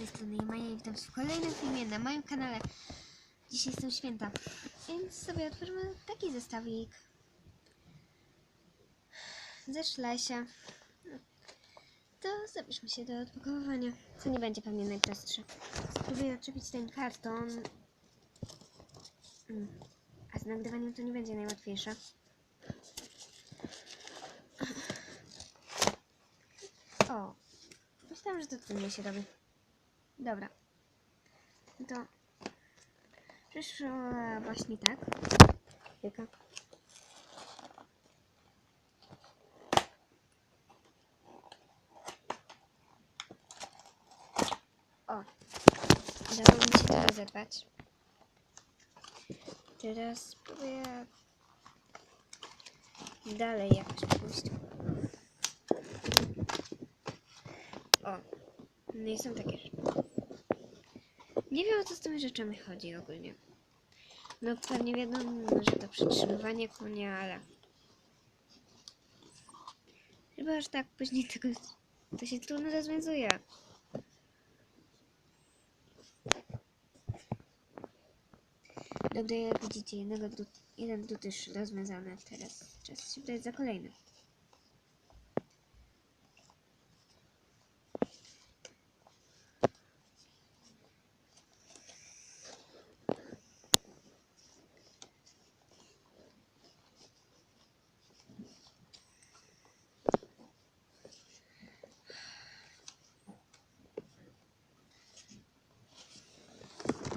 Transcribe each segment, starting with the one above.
tej strony Maja witam w kolejnym filmie na moim kanale. Dzisiaj są święta, więc sobie otworzymy taki zestawik ze szlesia. To zabierzmy się do odpakowywania, co nie będzie pewnie najprostsze. Spróbuję odczepić ten karton. Mm. A z nagrywaniem to nie będzie najłatwiejsze. O, myślałam, że to trudniej się robi. Dobra. No to przyszła właśnie tak. Chwilkę. O, udało mi się to rozerwać. Teraz spróbuję dalej jakoś pójść. O, no i są takie rzeczy. Nie wiem o co z tymi rzeczami chodzi ogólnie. No pewnie wiadomo, że to przytrzymywanie konia, ale... Chyba aż tak później tego... To się trudno rozwiązuje. Dobra, jak widzicie, jeden drut już rozwiązany. Teraz czas się brać za kolejny.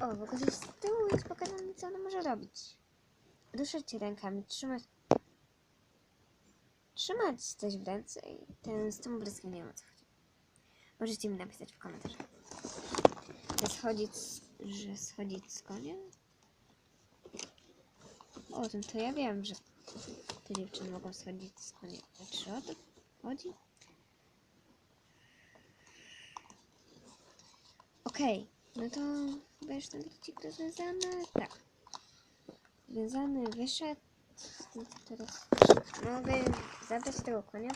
O, w ogóle z tyłu jest pokazane, co ona może robić. Ruszać rękami, trzymać... Trzymać coś w ręce i ten z tym blyskiem nie wiem o co chodzi. Możecie mi napisać w komentarzach. Że schodzić, że schodzić z konia? O tym to ja wiem, że te dziewczyny mogą schodzić z konia. Czy o to chodzi? Okej, no to chyba już ten drucik rozwiązany. Tak. Związany wyszedł. Teraz mogę zabrać tego konia.